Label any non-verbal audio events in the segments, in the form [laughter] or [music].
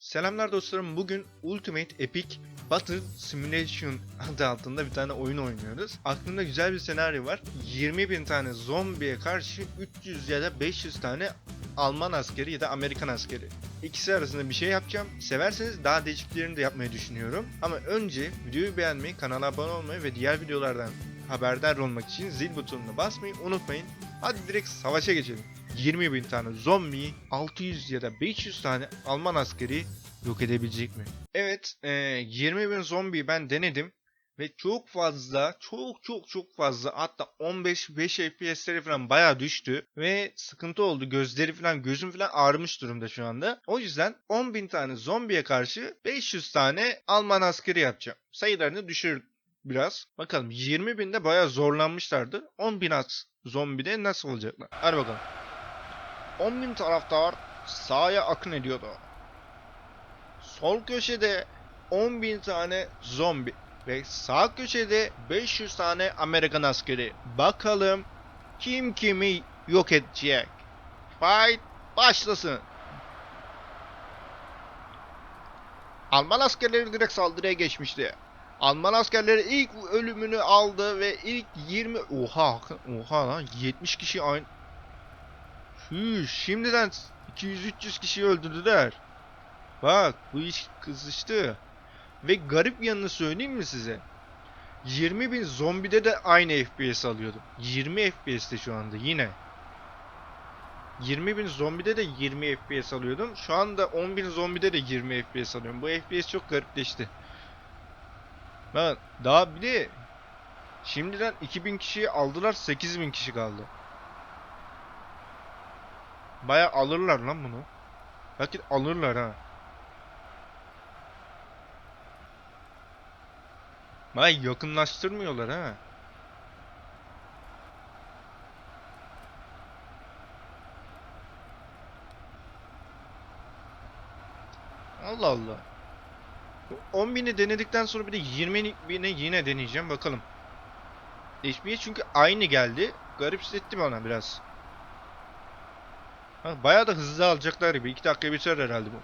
Selamlar dostlarım. Bugün Ultimate Epic Battle Simulation adı altında bir tane oyun oynuyoruz. Aklımda güzel bir senaryo var. 20 bin tane zombiye karşı 300 ya da 500 tane Alman askeri ya da Amerikan askeri. İkisi arasında bir şey yapacağım. Severseniz daha değişiklerini de yapmayı düşünüyorum. Ama önce videoyu beğenmeyi, kanala abone olmayı ve diğer videolardan haberdar olmak için zil butonuna basmayı unutmayın. Hadi direkt savaşa geçelim. 20 bin tane zombiyi 600 ya da 500 tane Alman askeri yok edebilecek mi? Evet, e, 20 bin zombiyi ben denedim ve çok fazla, çok çok çok fazla hatta 15-5 FPS'leri falan bayağı düştü ve sıkıntı oldu. Gözleri falan, gözüm falan ağrımış durumda şu anda. O yüzden 10 bin tane zombiye karşı 500 tane Alman askeri yapacağım. Sayılarını düşür biraz. Bakalım 20 binde bayağı zorlanmışlardı. 10 bin at zombide nasıl olacaklar? Hadi bakalım. 10 bin taraftar sahaya akın ediyordu. Sol köşede 10 bin tane zombi ve sağ köşede 500 tane Amerikan askeri. Bakalım kim kimi yok edecek. Fight başlasın. Alman askerleri direkt saldırıya geçmişti. Alman askerleri ilk ölümünü aldı ve ilk 20 oha oha lan 70 kişi aynı Hü, şimdiden 200-300 kişi öldürdüler. Bak bu iş kızıştı. Ve garip yanını söyleyeyim mi size? 20 bin zombide de aynı FPS alıyordum. 20 FPS'te şu anda yine. 20 bin zombide de 20 FPS alıyordum. Şu anda 10 bin zombide de 20 FPS alıyorum. Bu FPS çok garipleşti. Ben daha bir de şimdiden 2000 kişiyi aldılar 8000 kişi kaldı. Baya alırlar lan bunu. Belki alırlar ha. Baya yakınlaştırmıyorlar ha. Allah Allah. 10 bini denedikten sonra bir de 20 bini yine deneyeceğim bakalım. HP'ye çünkü aynı geldi. Garip hissetti bana biraz. Bayağı da hızlı alacaklar gibi. 2 dakika biter herhalde bu.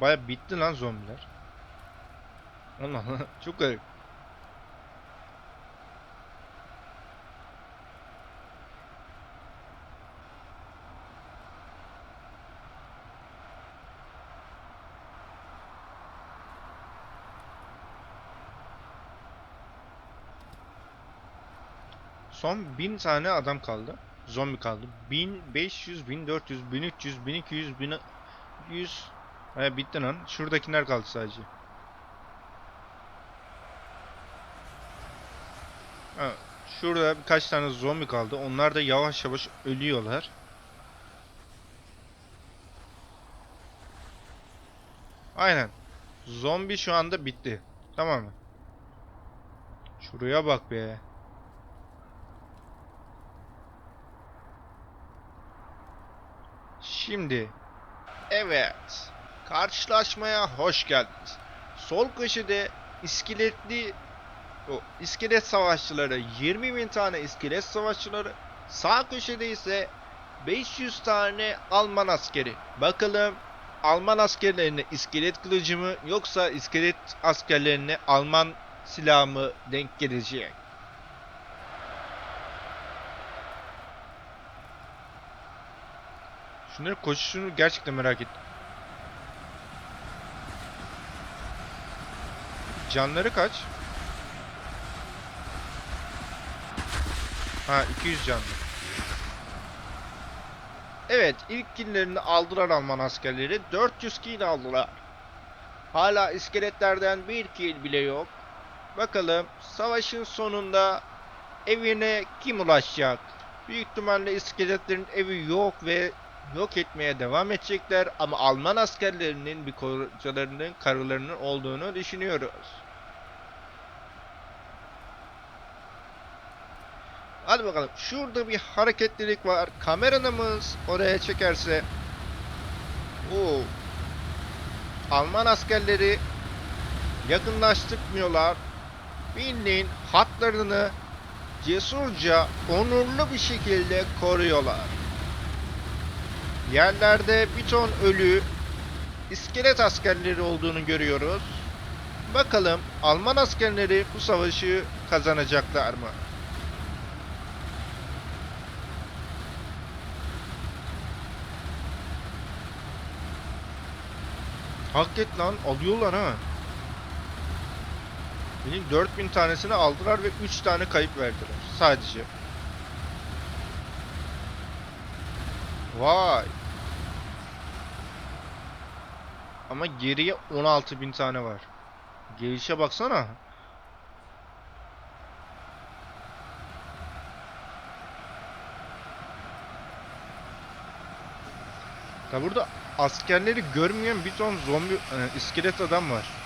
Bayağı bitti lan zombiler. Allah Allah. [laughs] Çok garip. Son 1000 tane adam kaldı. Zombi kaldı. 1500, 1400, 1300, 1200, 1100 He bitti lan. Şuradakiler kaldı sadece. Ha, şurada birkaç tane zombi kaldı. Onlar da yavaş yavaş ölüyorlar. Aynen. Zombi şu anda bitti. Tamam mı? Şuraya bak be. Şimdi evet karşılaşmaya hoş geldiniz. Sol köşede iskeletli o iskelet savaşçıları 20 bin tane iskelet savaşçıları sağ köşede ise 500 tane Alman askeri. Bakalım Alman askerlerine iskelet kılıcı mı yoksa iskelet askerlerine Alman silahı mı denk gelecek? Şunların koşuşunu gerçekten merak ettim. Canları kaç? Ha 200 canlı. Evet ilk killerini aldılar Alman askerleri. 400 kill aldılar. Hala iskeletlerden bir kill bile yok. Bakalım savaşın sonunda evine kim ulaşacak? Büyük ihtimalle iskeletlerin evi yok ve yok etmeye devam edecekler ama Alman askerlerinin bir korucularının karılarının olduğunu düşünüyoruz. Hadi bakalım. Şurada bir hareketlilik var. Kameramız oraya çekerse. Oo. Alman askerleri yakınlaştırmıyorlar. Bildiğin hatlarını cesurca, onurlu bir şekilde koruyorlar. Yerlerde bir ton ölü iskelet askerleri olduğunu görüyoruz. Bakalım Alman askerleri bu savaşı kazanacaklar mı? Hak et lan alıyorlar ha. Benim 4000 tanesini aldılar ve 3 tane kayıp verdiler sadece. Vay. Ama geriye 16.000 tane var. Gelişe baksana. Ya burada askerleri görmeyen bir ton zombi, e, iskelet adam var.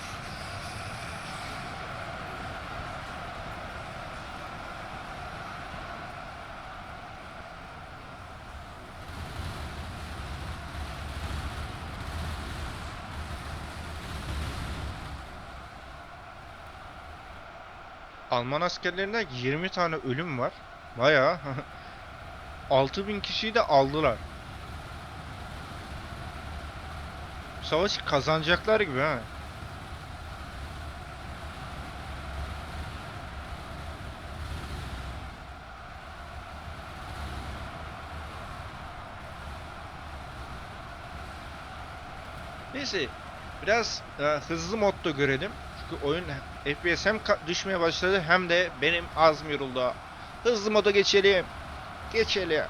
Alman askerlerinden 20 tane ölüm var. Bayağı [laughs] 6000 kişiyi de aldılar. Savaşı kazanacaklar gibi ha. Neyse biraz e, hızlı modda görelim. Çünkü oyun FPS hem düşmeye başladı hem de benim azm yoruldu. Hızlı moda geçelim. Geçelim.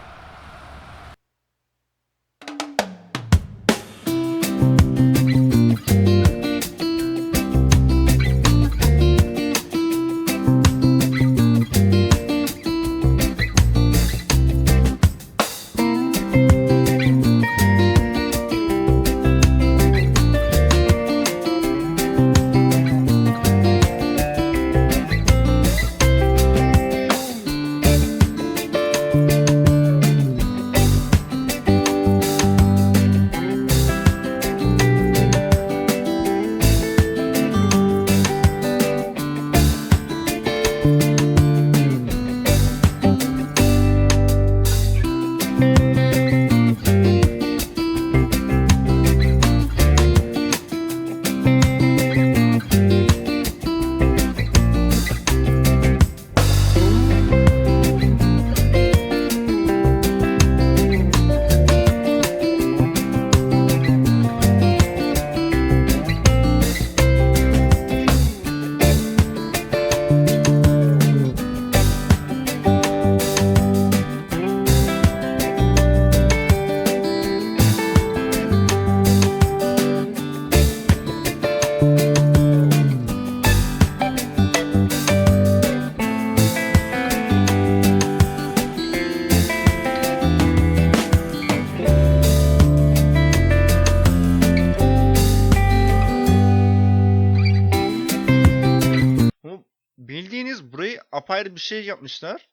Bir şey yapmışlar.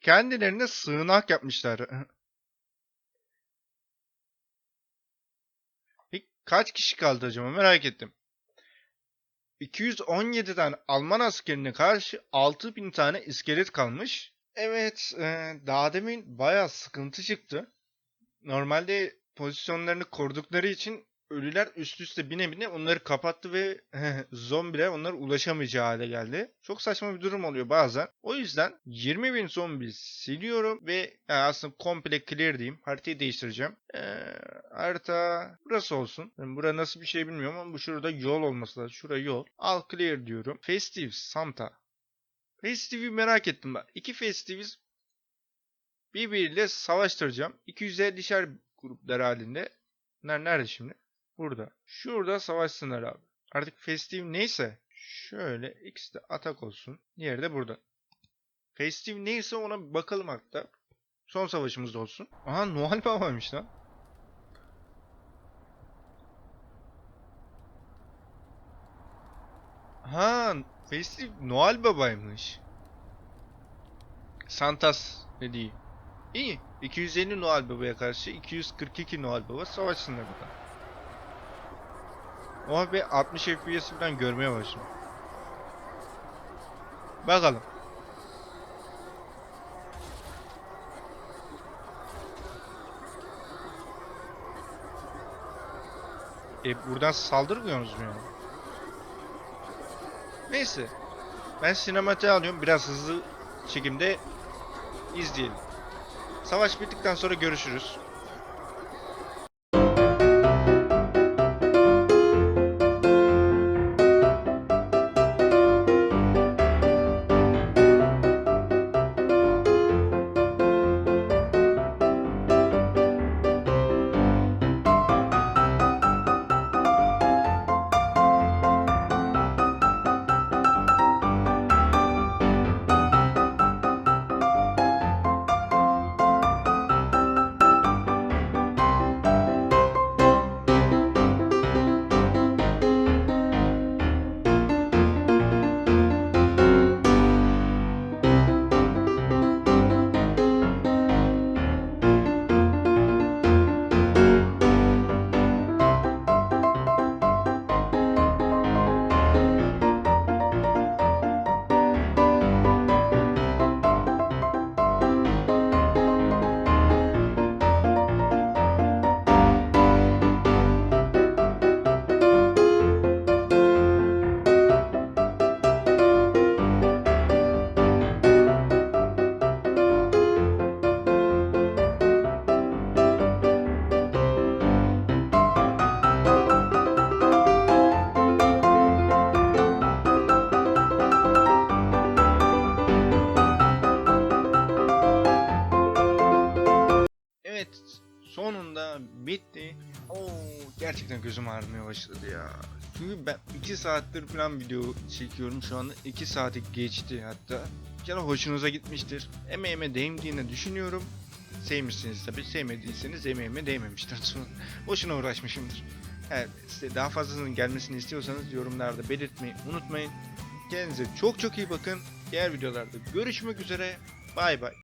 Kendilerine sığınak yapmışlar. [laughs] Kaç kişi kaldı acaba merak ettim. 217 tane Alman askerine karşı 6000 tane iskelet kalmış. Evet, e, daha demin bayağı sıkıntı çıktı. Normalde pozisyonlarını korudukları için ölüler üst üste bine bine onları kapattı ve [laughs] zombiler onlara ulaşamayacağı hale geldi. Çok saçma bir durum oluyor bazen. O yüzden 20.000 zombi siliyorum ve yani aslında komple clear diyeyim. Haritayı değiştireceğim. Ee, harita burası olsun. Yani bura nasıl bir şey bilmiyorum ama bu şurada yol olması lazım. Şurada yol. Al clear diyorum. Festive Santa. Festive'i merak ettim ben. İki Festive'iz birbiriyle savaştıracağım. 250'şer gruplar halinde. Bunlar nerede şimdi? Burada. Şurada savaşsınlar abi. Artık festive neyse. Şöyle X de atak olsun. Diğeri de burada. Festive neyse ona bakalım hatta. Son savaşımız da olsun. Aha Noel Baba'ymış lan. Ha Festive Noel Baba'ymış. Santas dediği. İyi. 250 Noel Baba'ya karşı 242 Noel Baba savaşsınlar burada. Ama bir 60 FPS falan görmeye başladım. Bakalım. E buradan saldırmıyorsunuz mu yani? Neyse. Ben sinematiği alıyorum. Biraz hızlı çekimde izleyelim. Savaş bittikten sonra görüşürüz. Başladı ya. Çünkü ben 2 saattir falan video çekiyorum şu anda. 2 saati geçti hatta. Bir hoşunuza gitmiştir. Emeğime değmediğini düşünüyorum. Sevmişsiniz tabi. Sevmediyseniz emeğime değmemiştir. [laughs] Boşuna uğraşmışımdır. Eğer size daha fazlasının gelmesini istiyorsanız yorumlarda belirtmeyi unutmayın. Kendinize çok çok iyi bakın. Diğer videolarda görüşmek üzere. Bay bay.